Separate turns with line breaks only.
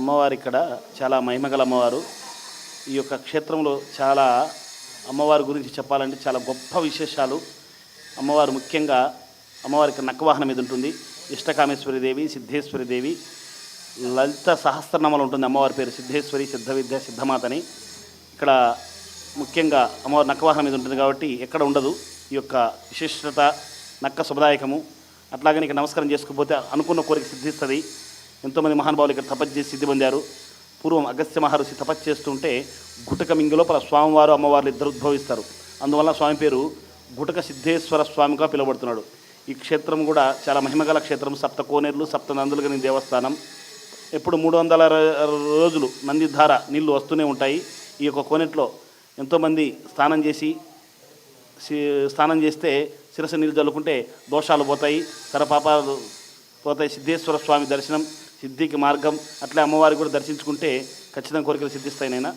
అమ్మవారి ఇక్కడ చాలా మహిమగల అమ్మవారు. ఈ యొక్క క్షేత్రంలో చాలా అమ్మవారి గురించి చెప్పాలంటే చాలా గొప్ప విశేషాలు. అమ్మవారు ముఖ్యంగా అమ్మవారికి నక్కవాహనం మీద ఉంటుంది. ఇష్టకామేశ్వరి దేవి లలిత సహస్రనామాలు ఉంటుంది అమ్మవారి పేరు. సిద్ధేశ్వరి సిద్ధ విద్య సిద్ధమాతని. ఇక్కడ ముఖ్యంగా అమ్మవారి నక్కవాహనం మీద ఉంటుంది కాబట్టి ఎక్కడ ఉండదు. ఈ యొక్క విశిష్టత నక్క శుభదాయకము అట్లాగే ఇక్కడ నమస్కారం చేసుకోకపోతే అనుకున్న కోరిక సిద్ధిస్తుంది. ఎంతోమంది మహానుభావులు ఇక్కడ తపస్సు చేసి సిద్ధి పొందారు. పూర్వం అగస్త్య మహర్షి తపస్సు చేస్తుంటే గుటక మింగి లోపల స్వామివారు అమ్మవారులు ఇద్దరు ఉద్భవిస్తారు. అందువల్ల స్వామి పేరు గుటక సిద్ధేశ్వర స్వామిగా పిలువబడుతున్నాడు. ఈ క్షేత్రం కూడా చాలా మహిమగల క్షేత్రం. సప్త కోనేరులు సప్త నందులు కలిగిన దేవస్థానం. ఎప్పుడు మూడు వందల రోజులు నందిధార నీళ్ళు వస్తూనే ఉంటాయి. ఈ యొక్క కోనేట్లో ఎంతోమంది స్నానం చేసి స్నానం చేస్తే శిరస నీళ్ళు చల్లుకుంటే దోషాలు పోతాయి. తరపాపాలు పోతాయి. సిద్ధేశ్వర స్వామి దర్శనం సిద్ధికి మార్గం అట్లా అమ్మవారి కూడా దర్శించుకుంటే ఖచ్చితంగా కోరికలు సిద్ధిస్తాయి నాయన.